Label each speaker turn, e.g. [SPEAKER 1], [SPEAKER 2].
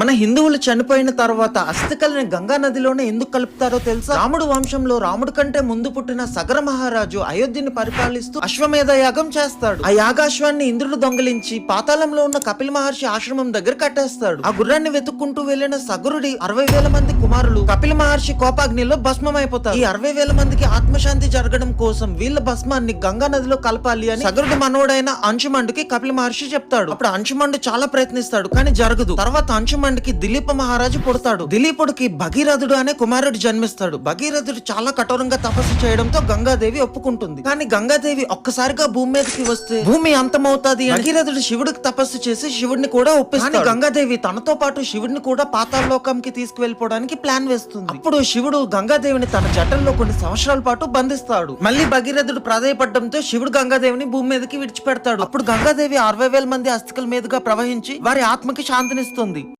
[SPEAKER 1] మన హిందువులు చనిపోయిన తర్వాత అస్థికల్ని గంగా నదిలోనే ఎందుకు కలుపుతారో తెలుసా? రాముడు వంశంలో రాముడు కంటే ముందు పుట్టిన సగర మహారాజు అయోధ్యని పరిపాలిస్తూ అశ్వమేధ యాగం చేస్తాడు. ఆ యాగాశ్వాన్ని ఇంద్రుడు దొంగిలించి పాతాళంలో ఉన్న కపిల మహర్షి ఆశ్రమం దగ్గర కట్టేస్తాడు. ఆ గుర్రాన్ని వెతుక్కుంటూ వెళ్ళిన సగరుడి అరవై వేల మంది కుమారులు కపిల మహర్షి కోపాగ్నిలో భస్మం అయిపోతారు ఈ అరవై వేల మందికి ఆత్మశాంతి జరగడం కోసం వీళ్ళ భస్మాన్ని గంగా నదిలో కలపాలి అని సగరుడి మనోడైన అంశుమండుకి కపిల మహర్షి చెప్తాడు. అప్పుడు అంశుమండు చాలా ప్రయత్నిస్తాడు కానీ జరగదు. తర్వాత అంశుమండుకి దిలీప మహారాజు పుడతాడు. దిలీపుడికి భగీరథుడు అనే కుమారుడు జన్మిస్తాడు. భగీరథుడు చాలా కఠోరంగా తపస్సు చేయడంతో గంగాదేవి ఒప్పుకుంటుంది. కానీ గంగాదేవి ఒక్కసారిగా భూమి మీదకి వస్తే భూమి అంతమవుతాది భగీరథుడు శివుడికి తపస్సు చేసి శివుడిని కూడా ఒప్పిస్తాడు. గంగాదేవి తనతో పాటు శివుడిని కూడా పాతాళలోకంకి తీసుకువెళ్ళిపోవడానికి ప్లాన్ వేస్తుంది. అప్పుడు శివుడు గంగాదేవిని తన జటల్లో కొన్ని సంవత్సరాల పాటు బంధిస్తాడు. మళ్ళీ భగీరథుడు ప్రాధాయపడడంతో శివుడు గంగాదేవిని భూమి మీదకి విడిచిపెడతాడు. అప్పుడు గంగాదేవి అరవై వేల మంది అస్థికల మీదుగా ప్రవహించి వారి ఆత్మకి శాంతినిస్తుంది.